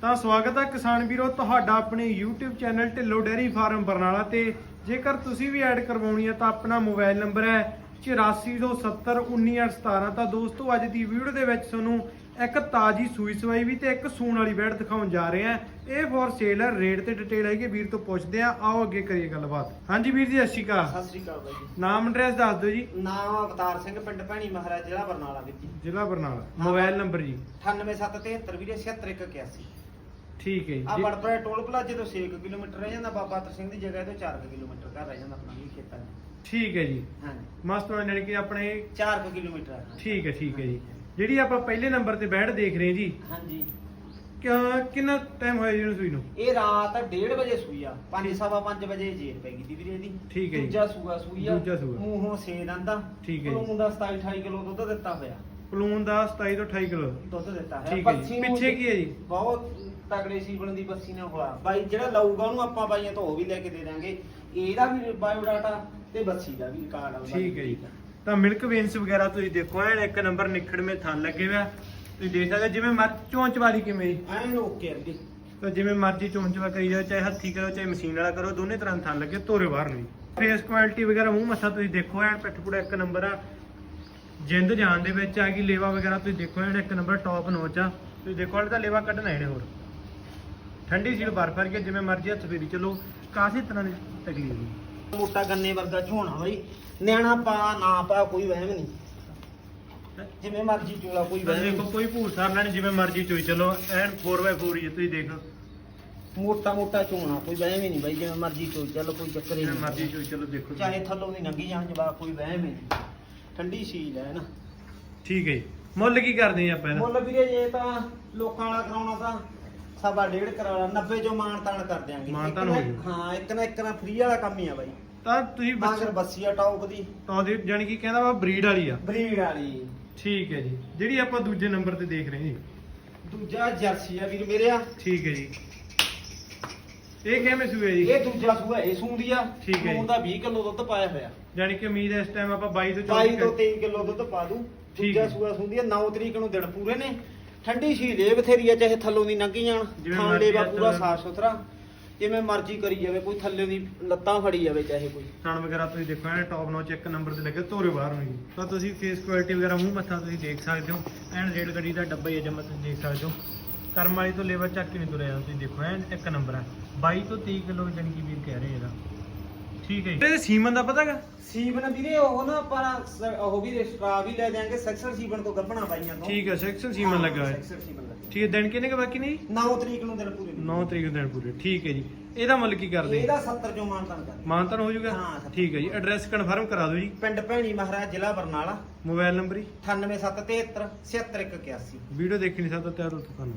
ਤਾਂ ਸਵਾਗਤ ਹੈ ਕਿਸਾਨ ਵੀਰੋ ਤੁਹਾਡਾ ਆਪਣੇ YouTube channel Dhillon dairy farm Barnala ਤੇ। ਜੇਕਰ ਤੁਸੀਂ ਵੀ ਐਡ ਕਰਵਾਉਣੀ ਹੈ ਤਾਂ ਆਪਣਾ ਮੋਬਾਈਲ ਨੰਬਰ ਹੈ 8427191817 ਤਾਂ ਦੋਸਤੋ ਅੱਜ ਦੀ ਵੀਡੀਓ ਦੇ ਵਿੱਚ ਤੁਹਾਨੂੰ ਇੱਕ ਤਾਜੀ ਸੂਈ ਸਵਾਈ ਵੀ ਤੇ ਇੱਕ ਸੂਣ ਵਾਲੀ ਬੈਡ ਦਿਖਾਉਣ ਜਾ ਰਹੇ ਹਾਂ ਇਹ ਫੋਰ ਸੇਲ ਹੈ ਰੇਟ ਤੇ ਡਿਟੇਲ ਹੈਗੀ ਵੀਰ ਤੋਂ ਪੁੱਛਦੇ ਆ। ਆਓ ਅੱਗੇ ਕਰੀਏ ਗੱਲਬਾਤ। ਹਾਂਜੀ ਵੀਰ ਜੀ ਸਤਿ ਸ਼੍ਰੀ ਅਕਾਲ। ਸਤਿ ਸ਼੍ਰੀ ਅਕਾਲ ਬਾਈ ਜੀ। ਨਾਮ ਐਡਰੈਸ ਦੱਸ ਦਿਓ ਜੀ। ਨਾਮ ਅਵਤਾਰ ਸਿੰਘ ਪਿੰਡ ਭੈਣੀ ਮਹਾਰਾਜ ਜ਼ਿਲ੍ਹਾ ਬਰਨਾਲਾ ਵਿੱਚ ਜ਼ਿਲ੍ਹਾ ਬਰਨਾਲਾ। ਮੋਬਾਈਲ ਨੰਬਰ ਜੀ। 98773 ਵੀਰੇ 76181 ਠੀਕ ਹੈ ਆ ਬੜਪਰੇ ਟੋਲ ਪਲਾਜੇ ਤੋਂ 6 ਕਿਲੋਮੀਟਰ ਰਹਿ ਜਾਂਦਾ ਬਾਬਾ ਤਰ ਸਿੰਘ ਦੀ ਜਗ੍ਹਾ ਤੋਂ 4 ਕਿਲੋਮੀਟਰ ਘਰ ਰਹਿ ਜਾਂਦਾ ਆਪਣਾ ਵੀ ਖੇਤਾਂ 'ਚ ਠੀਕ ਹੈ ਜੀ। ਹਾਂਜੀ। ਮਸਤ ਹੋਣ ਜਾਣੀ ਕਿ ਆਪਣੇ 4 ਕਿਲੋਮੀਟਰ ਠੀਕ ਹੈ ਠੀਕ ਹੈ ਜੀ। ਜਿਹੜੀ ਆਪਾਂ ਪਹਿਲੇ ਨੰਬਰ ਤੇ ਬੈਠ ਦੇਖ ਰਹੇ ਹਾਂ ਜੀ ਹਾਂਜੀ। ਕਿਆ- ਕਿੰਨਾ ਟਾਈਮ ਹੋਇਆ ਜੀ ਇਹਨੂੰ ਸੂਈ ਨੂੰ? ਇਹ ਰਾਤ 1:30 ਵਜੇ ਸੂਈ ਆ। 5:30 ਵਜੇ ਜੇਰ ਪੈ ਗਈ ਦੀ ਵੀਰੇ ਇਹਦੀ। ਠੀਕ ਹੈ ਜੀ। ਦੂਜਾ ਸੂਆ ਸੂਈ ਆ। ਦੂਜਾ ਸੂਆ। ਮੂੰਹ ਸੇ ਦੰਦਾ ਠੀਕ ਹੈ ਜੀ। ਦਾ 27 28 ਕਿਲੋ ਦੁੱਧ ਦਿੱਤਾ ਹੋਇਆ। ਪਲੂਨ ਦਾ 27 ਤੋਂ 28 ਕਿਲੋ। ਦੁੱਧ ਦਿੱਤਾ ਹੋਇਆ। ਠੀਕ ਹੈ ਜੀ। ਨੂੰ ਪਿੱਛੇ ਕੀ ਹੈ ਜੀ? ਬਹੁਤ ਤਗੜੇ ਸੀਵਣ ਦੀ ਬੱਸੀ ਨਾਲ ਹੋਲਾ ਬਾਈ ਜਿਹੜਾ ਲਊਗਾ ਉਹਨੂੰ ਆਪਾਂ ਬਾਈਆਂ ਤੋਂ ਉਹ ਵੀ ਲੈ ਕੇ ਦੇ ਦਾਂਗੇ। ਇਹਦਾ ਵੀ ਬਾਇਓਡਾਟਾ ਤੇ ਬੱਸੀ ਦਾ ਵੀ ਰਿਕਾਰਡ ਆਉਂਦਾ ਠੀਕ ਹੈ ਜੀ। ਤਾਂ ਮਿਲਕ ਵੇਨਸ ਵਗੈਰਾ ਤੁਸੀਂ ਦੇਖੋ ਐਨ ਇੱਕ ਨੰਬਰ ਨਿਖੜਵੇਂ ਥਣ ਲੱਗੇ ਹੋਇਆ ਤੁਸੀਂ ਦੇਖ ਸਕਦੇ ਜਿਵੇਂ ਮਰ ਚੋਂਚ ਵਾਲੀ ਕਿਵੇਂ ਜੀ? ਐਨ ਓਕੇ ਅੱਗੇ ਤਾਂ ਜਿਵੇਂ ਮਰਜ਼ੀ ਚੋਂਚ ਵਾ ਕਰੀ ਜਾਓ ਚਾਹੇ ਹੱਥੀ ਕਰੋ ਚਾਹੇ ਮਸ਼ੀਨ ਵਾਲਾ ਕਰੋ ਦੋਨੇ ਤਰ੍ਹਾਂ ਥਣ ਲੱਗੇ ਤੋਰੇ ਬਾਹਰ ਨੂੰ ਫੇਸ ਕੁਆਲਿਟੀ ਵਗੈਰਾ ਮੂੰਹ ਮੱਥਾ ਤੁਸੀਂ ਦੇਖੋ ਐਨ ਪਿੱਠ ਪੂੜਾ ਇੱਕ ਨੰਬਰ ਆ। ਜਿੰਦ ਜਾਨ ਦੇ ਵਿੱਚ ਆ ਗਈ ਲੇਵਾ ਵਗੈਰਾ ਤੁਸੀਂ ਦੇਖੋ ਐਨ ਇੱਕ ਨੰਬਰ ਟੌਪ ਨੋਚ ਆ। ਤੁਸੀਂ ਦੇਖੋ ਹਲੇ ਤਾਂ ਲੇਵਾ ਕੱਢਣਾ ਇਹਨੇ ਹੋਰ। ਠੰਡੀ ਸੀਲ ਬਾਰ ਫਰ ਕੇ ਜਿਵੇਂ ਮਰਜ਼ੀ ਹੱਥ ਫੇਰੀ ਚਲੋ ਕਾਫੀ ਤਰ੍ਹਾਂ ਦੀ ਤਕਲੀਫ ਨਹੀਂ ਮੋਟਾ ਗੰਨੇ ਵਰਗਾ ਝੋਣਾ ਬਾਈ। ਨਿਆਣਾ ਪਾ ਨਾ ਪਾ ਕੋਈ ਵਹਿਮ ਨਹੀਂ। ਜਿਵੇਂ ਮਰਜ਼ੀ ਚੋਲਾ ਕੋਈ ਵਹਿਮ ਦੇਖੋ ਨਹੀਂ ਕੋਈ ਭੂਰ ਸਾਰ ਲੈਣ ਜਿਵੇਂ ਮਰਜ਼ੀ ਚੋਈ ਚਲੋ ਐਨ 4x4 ਹੀ ਤੁਸੀਂ ਦੇਖੋ ਮੋਟਾ ਮੋਟਾ ਝੋਣਾ ਕੋਈ ਵਹਿਮ ਹੀ ਨਹੀਂ ਬਾਈ ਜਿਵੇਂ ਮਰਜ਼ੀ ਚੋਈ ਚੱਲ ਕੋਈ ਚੱਕਰ ਹੀ ਜਿਵੇਂ ਮਰਜ਼ੀ ਨਹੀਂ ਚੋਈ ਚਲੋ ਦੇਖੋ। ਚਾਹੇ ਥੱਲੋਂ ਦੀ ਨੰਗੀ ਜਾਣ ਜਵਾਬ ਕੋਈ ਵਹਿਮ ਹੀ ਨਹੀਂ। ਠੰਡੀ ਸੀਲ ਹੈ ਨਾ। ਠੀਕ ਹੈ ਜੀ। ਮੁੱਲ ਕੀ ਕਰਦੇ ਆ ਆਪਾਂ ਇਹਦਾ? ਮੁੱਲ ਵੀਰੇ ਜੇ ਤਾਂ ਲੋਕਾਂ ਵਾਲਾ ਕਰਾਉਣਾ ਤਾਂ ਸਵਾ ਡੇਢ ਕਰਾਉਣਾ 90 ਜੋ ਮਾਨ ਤਾਨ ਕਰ ਦਿਆਂਗੇ। ਮਾਣ ਤਾਣ ਹੋ ਇੱਕ ਨਾ ਇੱਕ ਨਾ ਫ੍ਰੀ ਵਾਲਾ ਕੰਮ ਹੀ ਆ ਬਾਈ। ਤਾਂ ਤੁਸੀਂ ਬਾਂਗਰ ਬੱਸੀਆ ਟੌਪ ਦੀ। ਤਾਂ ਦੀ ਜਾਨੀ ਕਿ ਕਹਿੰਦਾ ਵਾ ਬਰੀਡ ਵਾਲੀ ਆ। ਬਰੀਡ ਵਾਲੀ। ਠੀਕ ਹੈ ਜੀ। ਜਿਹੜੀ ਆਪਾਂ ਦੂਜੇ ਨੰਬਰ ਤੇ ਦੇਖ ਰਹੇ ਹਾਂ ਜੀ। ਦੂਜਾ ਜਰਸੀ ਆ ਵੀਰ ਮੇਰੇ ਆ। ਠੀਕ ਹੈ ਜੀ। ਇਹ ਕਿਵੇਂ ਸੂਏ ਜੀ? ਇਹ ਦੂਜਾ ਸੂਆ ਇਹ ਸੂੰਦੀ ਆ। ਠੀਕ ਹੈ ਜੀ। ਸੂਣ ਦਾ 20 ਕਿਲੋ ਦੁੱਧ ਪਾਇਆ ਹੋਇਆ। ਜਾਨੀ ਕਿ ਉਮੀਦ ਹੈ ਇਸ ਟਾਈਮ ਆਪਾਂ 22 ਤੋਂ 22 ਤੋਂ 23 ਕਿਲੋ ਦੁੱਧ ਪਾ ਦੂ। ਠੀਕ ਦੂਜਾ ਹੈ। ਸੂਆ ਸੂੰਦੀ ਆ। 9 ਤਰੀਕ ਨੂੰ ਦਿਨ ਪੂਰੇ ਨੇ। ਠੰਡੀ ਸ਼ੀਲ ਇਹ ਬਥੇਰੀ ਆ ਚਾਹੇ ਥੱਲੋਂ ਦੀ ਲੰਘੀ ਜਾਣ ਜਿਵੇਂ ਖਾਣ ਮਰਜ਼ੀ ਲੇਵਾ ਹੱਥ ਪੂਰਾ। ਸਾਫ਼ ਸੁਥਰਾ ਜਿਵੇਂ ਮਰਜ਼ੀ ਕਰੀ ਜਾਵੇ ਕੋਈ ਥੱਲੇ ਦੀ ਲੱਤਾਂ ਫੜੀ ਜਾਵੇ ਚਾਹੇ ਕੋਈ। ਥਣ ਵਗੈਰਾ ਤੁਸੀਂ ਦੇਖੋ ਐਨ ਟੌਪ ਨੋਚ ਇੱਕ ਨੰਬਰ ਤੇ ਲੱਗੇ ਤੋਰੇ ਬਾਹਰ ਨੂੰ ਜੀ ਤਾਂ ਤੁਸੀਂ ਫੇਸ ਕੁਆਲਿਟੀ ਵਗੈਰਾ ਮੂੰਹ ਮੱਥਾ ਤੁਸੀਂ ਦੇਖ ਸਕਦੇ ਹੋ। ਐਨ ਰੇਲ ਗੱਡੀ ਦਾ ਡੱਬਾ ਹੀ ਹੈ ਜਮਾ ਤੁਸੀਂ ਦੇਖ ਸਕਦੇ ਹੋ। ਕਰਮ ਵਾਲੀ ਤੋਂ ਲੇਵਾ ਚੱਕ ਕੇ ਨਹੀਂ ਤੁਰਿਆ ਜਾਂਦਾ, ਤੁਸੀਂ ਦੇਖੋ ਐਨ ਇੱਕ ਨੰਬਰ ਹੈ 22 ਤੋਂ 23 ਕਿਲੋ ਜਾਨੀ ਕਿ ਵੀਰ ਕਹਿ ਰਹੇ ਇਹਦਾ। ਠੀਕ ਹੈ ਜੀ। ਇਹਦੇ ਸੀਮਨ ਦਾ ਪਤਾਗਾ ਸੀਵਨ ਵੀਰੇ ਉਹ ਨਾ ਆਪਾਂ ਸ- ਉਹ ਵੀ ਰਜਿਸਟਰਾ ਵੀ ਲੈ ਜਾਾਂਗੇ ਸੈਕਸ਼ਨ ਸੀਵਨ ਤੋਂ ਗੱਭਣਾ ਬਾਈਆਂ ਤੋਂ। ਠੀਕ ਹੈ ਸੈਕਸ਼ਨ ਸੀਮਨ ਲੱਗਾ ਹੋਇਆ। ਸੈਕਸ਼ਨ ਸੀਵਨ ਲੱਗਾ ਠੀਕ ਹੈ ਦਿਨ ਕਿੰਨੇ ਕੁ ਬਾਕੀ ਨਹੀਂ 9 ਤਰੀਕ ਨੂੰ ਦਿਨ ਪੂਰੇ 9 ਤਰੀਕ ਨੂੰ ਦਿਨ ਪੂਰੇ ਠੀਕ ਹੈ ਜੀ। ਇਹਦਾ ਮੁੱਲ ਕੀ ਕਰਦੇ? ਇਹਦਾ 70 ਜੋ ਮਾਨਤਾਨ ਕਰ। ਮਾਨਤਨ ਹੋ ਜਾਊਗਾ? ਹਾਂ, ਸਰ। ਠੀਕ ਹੈ ਜੀ ਐਡਰੈਸ ਕਨਫਰਮ ਕਰਾ ਦਿਓ ਜੀ। ਪਿੰਡ ਭੈਣੀ ਮਹਾਰਾਜ ਜ਼ਿਲ੍ਹਾ ਬਰਨਾਲਾ। ਮੋਬਾਈਲ ਨੰਬਰ ਜੀ। 98773 76181 ਵੀਡੀਓ ਦੇਖਣੀ ਸਭ ਤੋਂ ਤਿਆਰ ਹੋ ਤੁਹਾਨੂੰ